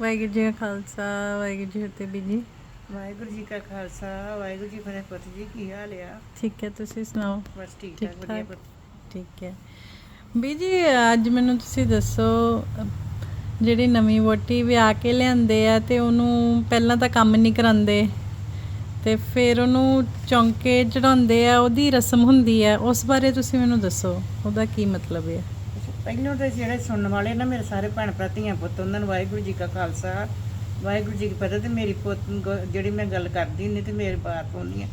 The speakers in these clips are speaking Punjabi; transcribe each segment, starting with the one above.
ਵਾਹਿਗੁਰੂ ਜੀ ਕਾ ਖਾਲਸਾ ਵਾਹਿਗੁਰੂ ਜੀ ਕੀ ਫਤਿਹ ਬੀਜੀ ਵਾਹਿਗੁਰੂ ਜੀ ਕਾ ਖਾਲਸਾ ਵਾਹਿਗੁਰੂ ਜੀ ਫਤਿਹ ਜੀ ਕੀ ਹਾਲ ਆ? ਠੀਕ ਹੈ ਤੁਸੀਂ ਸੁਣਾਓ? ਬਸ ਠੀਕ ਠੀਕ ਵਧੀਆ ਠਾਕ। ਠੀਕ ਹੈ। ਬੀਜੀ ਅੱਜ ਮੈਨੂੰ ਤੁਸੀਂ ਦੱਸੋ ਅਹ, ਜਿਹੜੀ ਨਵੀਂ ਵੋਟੀ ਵਿਆਹ ਕੇ ਲਿਆਂਦੇ ਆ ਤੇ ਉਹਨੂੰ ਪਹਿਲਾਂ ਤਾਂ ਕੰਮ ਨਹੀਂ ਕਰਾਉਂਦੇ ਤੇ ਫਿਰ ਉਹਨੂੰ ਚੌਂਕੇ ਚੜਾਉਂਦੇ ਆ ਉਹਦੀ ਰਸਮ ਹੁੰਦੀ ਹੈ ਉਸ ਬਾਰੇ ਤੁਸੀਂ ਮੈਨੂੰ ਦੱਸੋ ਉਹਦਾ ਕੀ ਮਤਲਬ ਹੈ ਪਹਿਲਾਂ ਤਾਂ ਜਿਹੜੇ ਸੁਣਨ ਵਾਲੇ ਨਾ ਮੇਰੇ ਸਾਰੇ ਭੈਣ ਭਰਾ ਧੀਆਂ ਪੁੱਤ ਉਹਨਾਂ ਨੂੰ ਵਾਹਿਗੁਰੂ ਜੀ ਕਾ ਖਾਲਸਾ ਵਾਹਿਗੁਰੂ ਜੀ ਕੀ ਫਤਿਹ ਤੇ ਮੇਰੀ ਪੁੱਤ ਜਿਹੜੀ ਮੈਂ ਗੱਲ ਕਰਦੀ ਹੁੰਦੀ ਤੇ ਮੇਰੇ ਬਾਤ ਪਾਉਂਦੀ ਆ।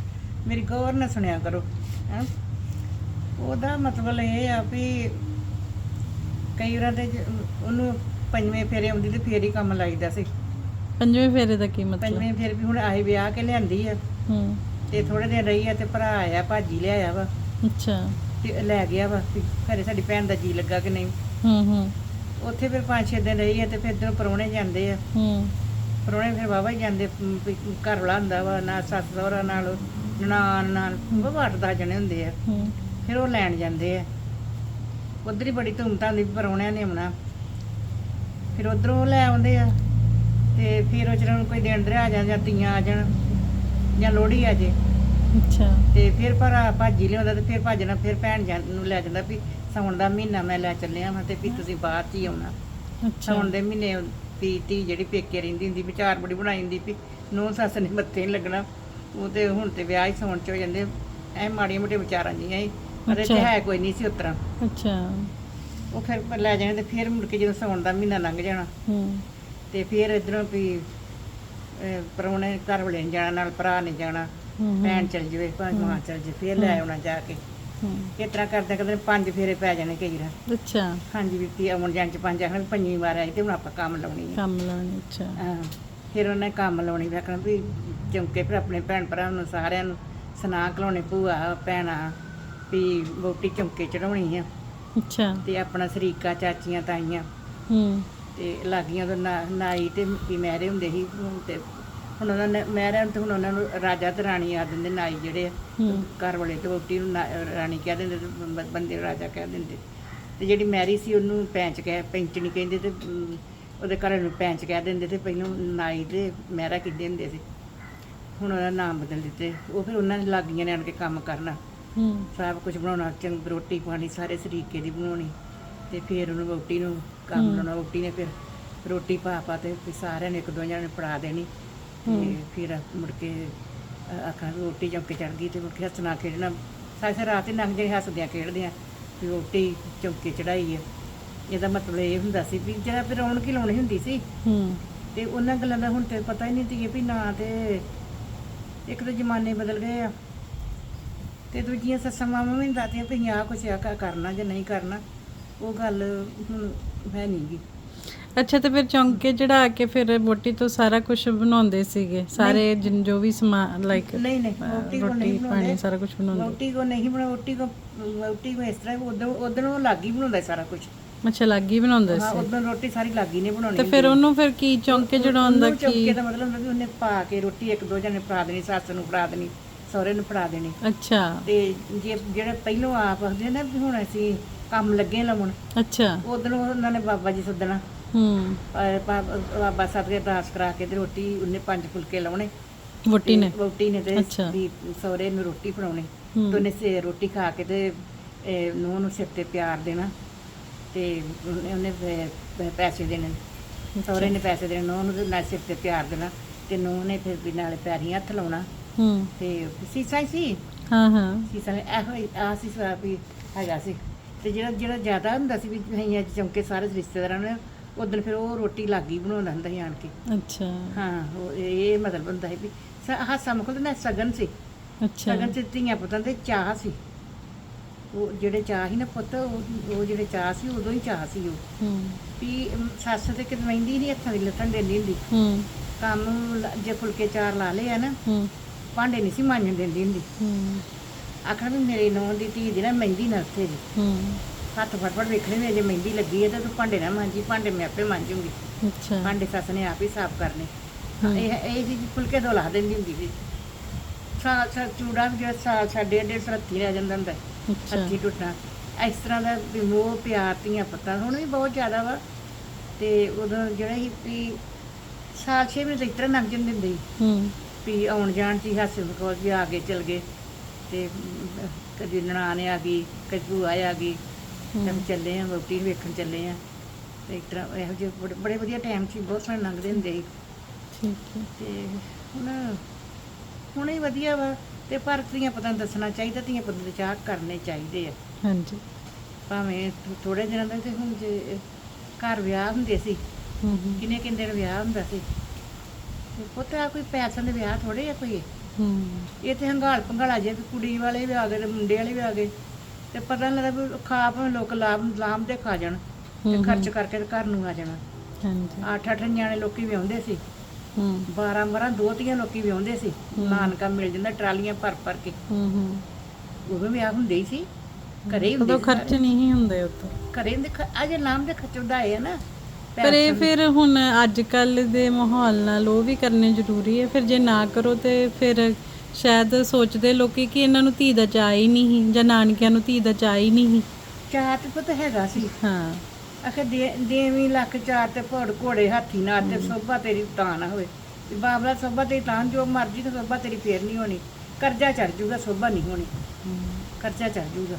ਮੇਰੀ ਗੌਰ ਨਾ ਸੁਣਿਆ ਕਰੋ ਹੈਂ। ਉਹਦਾ ਮਤਲਬ ਇਹ ਆ ਵੀ ਕਈ ਵਾਰ ਤੇ ਉਹਨੂੰ ਪੰਜਵੇਂ ਫੇਰੇ ਆਉਂਦੀ ਤੇ ਫੇਰ ਹੀ ਕੰਮ ਲਾਈਦਾ ਸੀ। ਪੰਜਵੇਂ ਫੇਰੇ ਦਾ ਕੀ ਮਤਲਬ? ਪੰਜਵੇਂ ਫੇਰ ਵੀ ਹੁਣ ਆਏ ਵਿਆਹ ਕੇ ਲਿਆਂਦੀ ਆ। ਹੂੰ। ਤੇ ਥੋੜੇ ਦਿਨ ਰਹੀ ਆ ਤੇ ਭਰਾ ਆਇਆ ਭਾਜੀ ਲਿਆਇਆ ਵਾ। ਅੱਛਾ। ਤੇ ਲੈ ਗਿਆ ਵਾ ਵੀ ਘਰੇ ਸਾਡੀ ਭੈਣ ਦਾ ਜੀ ਲੱਗਾ ਕਿ ਨਹੀਂ। ਹੂੰ ਹੂੰ। ਉੱਥੇ ਫਿਰ ਪੰਜ ਛੇ ਦਿਨ ਰਹੀ ਆ ਤੇ ਫਿਰ ਇਧਰੋਂ ਪਰੋਣੇ ਜਾਂਦੇ ਆ। ਹੂੰ। ਪਰੋਣੇ ਫਿਰ ਵਾਵਾ ਹੀ ਜਾਂਦੇ ਮ, ਵੀ ਘਰ ਵਾਲਾ ਹੁੰਦਾ ਵਾ ਨਾਲ ਸੱਸ ਸਹੁਰਾ ਨਾਲ ਨਨਾਣ ਨਾਲ ਵਾਵਾ ਅੱਠ ਦਸ ਜਣੇ ਹੁੰਦੇ ਆ। ਹੂੰ। ਫਿਰ ਉਹ ਲੈਣ ਜਾਂਦੇ ਆ। ਉਧਰ ਹੀ ਬੜੀ ਧੂਮਧਾਮ ਦੀ ਪਰੋਣਿਆਂ ਨੇ ਆਉਣਾ। ਫਿਰ ਉਧਰੋਂ ਲੈ ਆਉਂਦੇ ਆ ਤੇ ਫਿਰ ਉਹ ਜਿਹੜਾ ਕੋਈ ਦਿਨ ਦਰਿਆ ਆ ਜਾਣ ਜਾਂ ਤੀਆਂ ਆ ਜਾਣ ਜਾਂ ਲੋਹੜੀ ਆ ਜੇ ਅੱਛਾ। ਤੇ ਫਿਰ ਭਰਾ ਭਾਜੀ ਲਿਆਉਂਦਾ ਤੇ ਫਿਰ ਭੱਜਣਾ ਫਿਰ ਭੈਣ ਜਾਨ ਨੂੰ ਲੈ ਜਾਂਦਾ ਵੀ ਸਾਉਣ ਦਾ ਮਹੀਨਾ ਮੈਂ ਲੈ ਚੱਲਿਆ ਹਾਂ ਤੇ ਵੀ ਤੁਸੀਂ ਬਾਅਦ ਚ ਹੀ ਆਉਣਾ। ਅੱਛਾ। ਸਾਉਣ ਦੇ ਮਹੀਨੇ ਵੀ ਧੀ ਜਿਹੜੀ ਪੇਕੇ ਰਹਿੰਦੀ ਹੁੰਦੀ ਵਿਚਾਰ ਬੜੀ ਬਣਾਈ ਹੁੰਦੀ ਵੀ ਨੂੰ ਸੱਸ ਨੇ ਮੱਥੇ ਨਹੀਂ ਲੱਗਣਾ। ਉਹ ਤੇ ਹੁਣ ਤੇ ਵਿਆਹ ਹੀ ਸਾਉਣ ਚ ਹੋ ਜਾਂਦੇ ਐ ਮਾੜੀਆਂ ਮੋਟੀਆਂ ਵਿਚਾਰਾਂ ਜੀਆਂ ਹੀ। ਅੱਛਾ। ਤੇ ਹੈ ਕੋਈ ਨਹੀਂ ਸੀ ਉਤਰਾ ਅੱਛਾ। ਉਹ ਫਿਰ ਲੈ ਜਾਣੇ ਤੇ ਫਿਰ ਮੁੜ ਕੇ ਜਦੋਂ ਸਾਉਣ ਦਾ ਮਹੀਨਾ ਲੰਘ ਜਾਣਾ। ਹੂੰ। ਤੇ ਫਿਰ ਇਧਰੋਂ ਵੀ ਪਰੋਣੇ ਘਰ ਵਾਲੇ ਨੇ ਜਾਣਾ ਨਾਲ ਭਰਾ ਨੇ ਜਾਣਾ। ਭੈਣ ਚਲ ਜਵੇ ਭਾਵੇਂ ਮਾਂ ਚਲ ਜੇ ਫਿਰ ਲੈ ਆਉਣਾ ਜਾ ਕੇ। ਇਸ ਤਰ੍ਹਾਂ ਕਰਦੇ ਕਰਦੇ ਪੰਜ ਫੇਰੇ ਪੈ ਜਾਣੇ ਕਈ ਵਾਰ। ਅੱਛਾ। ਹਾਂਜੀ ਵੀ ਆਉਣ ਜਾਣ ਚ ਪੰਜ ਆਖਣਾ ਪੰਜਵੀਂ ਵਾਰ ਆਈ ਤੇ ਹੁਣ ਆਪਾਂ ਕੰਮ ਲਾਉਣੀ ਹੈ ਕੰਮ ਲਾਉਣੀ ਅੱਛਾ। ਹਾਂ ਫਿਰ ਉਹਨੇ ਕੰਮ ਲਾਉਣੀ ਵੀ ਆਖਣਾ ਵੀ ਚੌਂਕੇ ਫਿਰ ਆਪਣੇ ਭੈਣ ਭਰਾ ਨੂੰ ਸਾਰਿਆਂ ਨੂੰ ਸੁਨਾ ਕਲਾਉਣੇ ਭੂਆ ਭੈਣਾ ਵੀ ਵੋਟੀ ਚੌਂਕੇ ਚੜਾਉਣੀ ਆ। ਅੱਛਾ। ਤੇ ਆਪਣਾ ਸਰੀਕਾ ਚਾਚੀਆਂ ਤਾਈਆਂ ਹੂੰ। ਤੇ ਲਾਗੀਆਂ ਤੋਂ ਨਾਈ ਤੇ ਵੀ ਮਹਿਰੇ ਹੁੰਦੇ ਸੀ ਤੇ ਹੁਣ ਉਹਨਾਂ ਨੇ ਮਹਿਰਿਆਂ ਨੂੰ ਤੇ ਹੁਣ ਉਹਨਾਂ ਨੂੰ ਰਾਜਾ ਤੇ ਰਾਣੀ ਆ ਦਿੰਦੇ ਨਾਈ ਜਿਹੜੇ ਆ ਘਰ ਵਾਲੇ ਤੇ ਵੋਟੀ ਨੂੰ ਨਾ- ਰਾਣੀ ਕਹਿ ਦਿੰਦੇ ਤੇ ਬ- ਬੰਦੇ ਨੂੰ ਰਾਜਾ ਕਹਿ ਦਿੰਦੇ। ਤੇ ਜਿਹੜੀ ਮੈਰੀ ਸੀ ਉਹਨੂੰ ਪੈਂਚ ਕਹਿ ਪੈਂਚਣੀ ਕਹਿੰਦੇ ਤੇ ਅਮ, ਉਹਦੇ ਘਰ ਨੂੰ ਪੈਂਚ ਕਹਿ ਦਿੰਦੇ ਤੇ ਪਹਿਲਾਂ ਨਾਈ ਤੇ ਮਹਿਰਾ ਕਹਿੰਦੇ ਹੁੰਦੇ ਸੀ। ਹੁਣ ਉਹਦਾ ਨਾਮ ਬਦਲ ਦਿੱਤੇ। ਉਹ ਫਿਰ ਉਹਨਾਂ ਨੇ ਲਾਗੀਆਂ ਨੇ ਆਣ ਕੇ ਕੰਮ ਕਰਨਾ। ਹੂੰ। ਸਭ ਕੁਝ ਬਣਾਉਣਾ ਚੰਗ ਰੋਟੀ ਪਾਣੀ ਸਾਰੇ ਸਰੀਕੇ ਦੀ ਬਣਾਉਣੀ। ਤੇ ਫਿਰ ਉਹਨੂੰ ਵੋਟੀ ਨੂੰ ਕੰਮ। ਲਾਉਣਾ ਵੋਟੀ ਨੇ ਫਿਰ ਰੋਟੀ ਪਾ ਪਾ ਤੇ ਫਿਰ ਸਾਰਿਆਂ ਨੇ ਇੱਕ ਦੋ ਜਣੇ ਫੜਾ ਦੇਣੀ। ਤੇ। ਫਿਰ ਮੁੜ ਕੇ ਆਖਾਂ ਰੋਟੀ ਚੌਂਕੇ ਚੜ ਗਈ ਤੇ ਮੁੜ ਕੇ ਹੱਸਣਾ ਖੇਡਣਾ। ਸਾਰੀ ਸਾਰੀ ਰਾਤ ਹੀ ਲੰਘ ਜਾਣੀ ਹੱਸਦਿਆਂ ਖੇਡਦਿਆਂ ਵੀ ਰੋਟੀ ਚੌਂਕੇ ਚੜਾਈ ਹੈ ਇਹਦਾ ਮਤਲਬ ਇਹ ਹੁੰਦਾ ਸੀ ਵੀ ਜਿਹੜਾ ਫਿਰ ਰੌਣਕ ਹੀ ਲਾਉਣੀ ਹੁੰਦੀ ਸੀ। ਹੂੰ। ਤੇ ਉਹਨਾਂ ਗੱਲਾਂ ਦਾ ਹੁਣ ਤੇ ਪਤਾ ਹੀ ਨਹੀਂ ਤੀ ਵੀ ਨਾ ਤੇ ਇੱਕ ਤਾਂ ਜ਼ਮਾਨੇ ਬਦਲ ਗਏ ਆ। ਤੇ ਦੂਜੀਆਂ ਸੱਸਾਂ ਮਾਵਾਂ ਵੀ ਦੱਸਦੀਆਂ ਵੀ ਆਹ ਕੁਛ ਆ ਕਰਨਾ ਜਾਂ ਨਹੀਂ ਕਰਨਾ। ਉਹ ਗੱਲ ਹੁਣ ਹੈ ਨਹੀਂ ਗੀ। ਅੱਛਾ ਤੇ ਫਿਰ ਚੌਂਕੇ ਚੜਾ ਕੇ ਫਿਰ ਬੋਟੀ ਤੋਂ ਸਾਰਾ ਕੁਝ ਬਣਾਉਂਦੇ ਸੀਗੇ? ਸਾਰੇ ਜਿਨ ਜੋ ਵੀ ਸਮਾਨ ਲਾਈਕ ਨਹੀਂ ਨਹੀਂ ਰੋਟੀ ਕੋ ਨਹੀਂ ਪਾਣੀ ਬਣਾਉਂਦੇ ਸਾਰਾ ਕੁਝ ਬਣਾਉਂਦੇ। ਰੋਟੀ ਕੋ ਨਹੀਂ ਬਣਾ ਰੋਟੀ ਕੋ ਰੋਟੀ ਕੋ ਇਸ ਤਰ੍ਹਾਂ ਉਦੋਂ ਉਦੋਂ ਲਾਗੀ ਬਣਾਉਂਦਾ ਸਾਰਾ ਕੁਝ ਅੱਛਾ ਲੱਗੀ ਬਣਾਉਂਦੇ ਹਾਂ ਸੀ? ਉਦੋਂ ਰੋਟੀ ਸਾਰੀ ਲਾਗੀ ਨੇ ਬਣਾਉਣੀ ਤੇ ਫਿਰ ਉਹਨੂੰ ਫਿਰ ਕੀ ਚੌਂਕੇ ਚੜਾਉਣ ਦਾ ਕੀ? ਚੌਂਕੇ ਦਾ ਮਤਲਬ ਹੁੰਦਾ ਵੀ ਉਹਨੇ ਪਾ ਕੇ ਰੋਟੀ ਇੱਕ ਦੋ ਜਣੇ ਫੜਾ ਦੇਣੀ ਸੱਸ ਨੂੰ ਫੜਾ ਦੇਣੀ ਸਹੁਰੇ ਨੂੰ ਫੜਾ ਦੇਣੀ। ਅੱਛਾ। ਤੇ ਜੇ ਜਿਹੜੇ ਪਹਿਲੋਂ ਆਪ ਆਖਦੇ ਨਾ ਵੀ ਹੁਣ ਅਸੀਂ ਕੰਮ ਲੱਗੇ ਲਾਉਣ ਅੱਛਾ। ਉਦੋਂ ਉਹਨਾਂ ਨੇ ਬਾਬਾ ਜੀ ਸੱਦਣਾ। ਹੂੰ। ਅਹ ਬਾ- ਬਾਬਾ ਸਾਹਿਬ ਦੇ ਅਰਦਾਸ ਕਰਾ ਕੇ ਤੇ ਰੋਟੀ ਉਹਨੇ ਪੰਜ ਫੁਲਕੇ ਲਾਉਣੇ। ਵੋਟੀ ਨੇ? ਰੋਟੀ ਨੇ ਤੇ ਅੱਛਾ। ਵੀ ਸਹੁਰੇ ਨੂੰ ਰੋਟੀ ਫੜਾਉਣੀ। ਹੂੰ। ਤੇ ਉਹਨੇ ਸੇ ਰੋਟੀ ਖਾ ਕੇ ਤੇ ਨੂੰ ਨੂੰ ਸਿਰ ਤੇ ਪਿਆਰ ਦੇਣਾ। ਤੇ ਉਹਨੇ ਉਹਨੇ ਪੈ- ਪੈ- ਪੈਸੇ ਦੇਣੇ। ਸਹੁਰੇ ਨੇ ਪੈਸੇ ਦੇਣੇ ਨੂੰ ਤੇ ਨਾਲ ਸਿਰ ਤੇ ਪਿਆਰ ਦੇਣਾ। ਤੇ ਨੂੰ ਨੇ ਫਿਰ ਵੀ ਨਾਲੇ ਪੈਰੀਂ ਹੱਥ ਲਾਉਣਾ। ਹੂੰ। ਤੇ ਸੀਸਾ ਹੀ ਸੀ? ਹਾਂ ਹਾਂ। ਸੀਸਾ ਨੇ ਇਹੋ ਹੀ ਆ ਸੀ ਸਵਾ ਵੀ ਹੈਗਾ ਸੀ। ਤੇ ਜਿਹੜਾ ਜਿਹੜਾ ਜ਼ਿਆਦਾ ਹੁੰਦਾ ਸੀ ਵੀ ਅਸੀਂ ਅੱਜ ਚੌਂਕੇ ਸਾਰੇ ਰਿਸ਼ਤੇਦਾਰਾਂ ਨੇ ਉਦੋਂ ਫਿਰ ਉਹ ਰੋਟੀ ਲਾਗੀ ਬਣਾਉਂਦਾ ਹੁੰਦਾ ਸੀ ਆਣ ਕੇ। ਅੱਛਾ। ਹਾਂ ਉਹ ਇਹ ਮਤਲਬ ਹੁੰਦਾ ਹੈ ਵੀ ਸ- ਹਾਸਾ ਮੁਕਲ ਨਾ ਸਗਨ ਸੀ। ਅੱਛਾ। ਸਗਨ ਚ ਧੀਆਂ ਪੁੱਤਾਂ ਦੇ ਚਾਹ ਸੀ। ਉਹ ਜਿਹੜੇ ਚਾਹ ਸੀ ਨਾ ਪੁੱਤ ਉਹ ਉਹ ਜਿਹੜੇ ਚਾਹ ਸੀ ਉਦੋਂ ਹੀ ਚਾਹ ਸੀ ਉਹ। ਹੂੰ। ਵੀ ਸੱਸ ਤੇ ਕਿਤੇ ਮਹਿੰਦੀ ਨਹੀਂ ਹੱਥਾਂ ਦੀ ਲੱਥਣ ਦਿੰਦੀ ਹੁੰਦੀ। ਹੂੰ। ਕੰਮ ਜੇ ਫੁਲਕੇ ਚਾਰ ਲਾ ਲਏ ਆ ਨਾ ਹੂੰ। ਭਾਂਡੇ ਨਹੀਂ ਸੀ ਮਾਂਜਣ ਦਿੰਦੀ ਹੁੰਦੀ। ਹੂੰ। ਆਖਣਾ ਵੀ ਮੇਰੇ ਨੌਂ ਦੀ ਧੀ ਦੀ ਨਾ ਮਹਿੰਦੀ ਨਾ ਉੱਥੇ ਜੀ ਹੂੰ। ਹੱਥ ਫੜ ਵੇਖਣੇ ਅਜੇ ਮਹਿੰਦੀ ਲੱਗੀ ਹੈ ਤਾਂ ਤੂੰ ਭਾਂਡੇ ਨਾ ਮਾਂਜੀ ਭਾਂਡੇ ਮੈਂ ਆਪੇ ਮਾਂਜੂਗੀ। ਅੱਛਾ। ਭਾਂਡੇ ਸੱਸ ਨੇ ਆਪ ਹੀ ਸਾਫ਼ ਕਰਨੇ। ਇਹ ਇਹ ਜੀ ਫੁਲਕੇ ਤੋਂ ਲਾ ਦਿੰਦੀ ਹੁੰਦੀ ਸੀ। ਸਾਲ ਸਾਲ ਚੂੜਾ ਵੀ ਜਿਹੜਾ ਸਾਲ ਸਾਡੇ ਡੇ ਸਰਤੀ ਰਹਿ ਜਾਂਦਾ ਹੁੰਦਾ ਅੱਛਾ। ਹੱਥੀ ਟੁੱਟਣਾ। ਇਸ ਤਰ੍ਹਾਂ ਦਾ ਵੀ ਮੋਹ ਪਿਆਰ ਧੀਆਂ ਪੱਤਾਂ ਹੁਣ ਵੀ ਬਹੁਤ ਜ਼ਿਆਦਾ ਵਾ। ਤੇ ਉਦੋਂ ਜਿਹੜਾ ਹੀ ਵੀ ਸਾਲ 6 ਮਹੀਨੇ ਤਾਂ ਇਤਰਾ ਲੰਘ ਜਾਂਦੇ ਹੁੰਦੇ ਸੀ। ਹੂੰ। ਵੀ ਆਉਣ ਜਾਣ ਹੀ ਹਾਸੇ ਮਖੌਲ ਵੀ ਆ ਗਏ ਚਲ ਗਏ। ਤੇ ਕਦੀ ਨਨਾਣ ਆ ਗਈ ਕਦੀ ਭੂਆ ਆ ਗਈ। ਤੇ ਅਸੀਂ ਚੱਲੇ ਆ ਵੋਟੀ ਵੇਖਣ ਚੱਲੇ ਆ। ਤੇ ਇਸ ਤਰ੍ਹਾਂ ਇਹੋ ਜਿਹੇ ਬੜੇ- ਬੜੇ ਵਧੀਆ ਟਾਈਮ ਸੀ ਬਹੁਤ ਸੋਹਣੇ ਲੰਘਦੇ ਹੁੰਦੇ ਸੀ। ਠੀਕ ਹੈ। ਤੇ ਹੁਣ ਹੁਣ ਹੀ ਵਧੀਆ ਵਾ ਤੇ ਪਰ ਧੀਆਂ ਪਤਾ ਦੱਸਣਾ ਚਾਹੀਦਾ ਧੀਆਂ ਪਤਾ ਦੇ ਚਾਹ ਕਰਨੇ ਚਾਹੀਦੇ ਆ। ਹਾਂਜੀ। ਭਾਵੇਂ ਥੋੜੇ ਦਿਨਾਂ ਦਾ ਤੇ ਹੁਣ ਜੇ ਘਰ ਵਿਆਹ ਹੁੰਦੇ ਸੀ ਹੂੰ ਹੂੰ। ਕਿੰਨੇ ਕਿੰਨੇ ਦਿਨ ਵਿਆਹ ਹੁੰਦਾ ਸੀ ਤੇ ਪੁੱਤ ਆ ਕੋਈ ਪੈਸਿਆਂ ਦੇ ਵਿਆਹ ਥੋੜੇ ਆ ਕੋਈ? ਹੂੰ। ਇਹ ਤੇ ਹੰਗਾਲ ਪੰਗਾਲਾ ਜੇ ਕੁੜੀ ਵਾਲੇ ਵੀ ਆ ਗਏ ਤੇ ਮੁੰਡੇ ਵਾਲੇ ਵੀ ਆ ਗਏ। ਤੇ ਪਤਾ ਨਹੀਂ ਲੱਗਦਾ ਵੀ ਖਾ ਭਾਵੇਂ ਲੋਕ ਲਾਭ ਲਾਮ ਦੇ ਖਾ ਜਾਣ ਤੇ ਖਰਚ ਕਰਕੇ ਤੇ ਘਰ ਨੂੰ ਆ ਜਾਣਾ। ਹਾਂਜੀ। ਅੱਠ ਅੱਠ ਨਿਆਣੇ ਲੋਕੀ ਵਿਆਹੁੰਦੇ ਸੀ। ਹੂੰ। 12 12 ਦੋ ਤੀਆਂ ਲੋਕੀ ਵਿਆਹੁੰਦੇ ਸੀ। ਨਾਨਕਾ ਮਿਲ ਜਾਂਦਾ ਟਰਾਲੀਆਂ ਭਰ ਭਰ ਕੇ। ਹੂੰ ਹੂੰ। ਉਹ ਵੀ ਵਿਆਹ ਹੁੰਦੇ ਹੀ ਸੀ। ਘਰੇ ਹੀ ਹੁੰਦੇ ਉਦੋਂ ਸੀ ਖਰਚ ਨਹੀਂ ਹੁੰਦੇ ਉਦੋਂ। ਸਾਰੇ। ਘਰੇ ਹੁੰਦੇ ਖ- ਅਜੇ ਨਾਮ ਦੇ ਖਰਚ ਵਧਾਏ ਆ ਨਾ। ਪਰ ਇਹ ਫਿਰ ਹੁਣ ਅੱਜ ਕੱਲ ਦੇ ਮਾਹੌਲ ਨਾਲ ਉਹ ਵੀ ਕਰਨੇ ਜ਼ਰੂਰੀ ਹੈ। ਫਿਰ ਜੇ ਨਾ ਕਰੋ ਤੇ ਫਿਰ ਸ਼ਾਇਦ ਸੋਚਦੇ ਲੋਕੀ ਕਿ ਇਹਨਾਂ ਨੂੰ ਧੀ ਦਾ ਚਾਅ ਹੀ ਨਹੀਂ ਸੀ ਜਾਂ ਨਾਨਕਿਆਂ ਨੂੰ ਧੀ ਦਾ ਚਾਅ ਹੀ ਨਹੀਂ ਸੀ। ਚਾਰ ਤੇ ਪੁੱਤ ਹੈਗਾ ਸੀ। ਹਾਂ। ਦੇ ਦੇਵੀਂ ਲੱਖ ਚਾਰ ਤੇ ਭੋੜ ਘੋੜੇ ਹਾਥੀ ਨਾਲ ਤੇ ਸੋਭਾ ਤੇਰੀ ਤਾਂ ਨਾ ਹੋਵੇ। ਵੀ ਬਾਬਲਾ ਸੋਭਾ ਤੇਰੀ ਤਾਂ ਜੋ ਮਰਜ਼ੀ ਤੇ ਸੋਭਾ ਤੇਰੀ ਫੇਰ ਨਹੀਂ ਹੋਣੀ। ਕਰਜ਼ਾ ਚੜ ਜੂਗਾ ਸੋਭਾ ਨਹੀਂ ਹੋਣੀ। ਕਰਜ਼ਾ ਚੜ ਜੂਗਾ।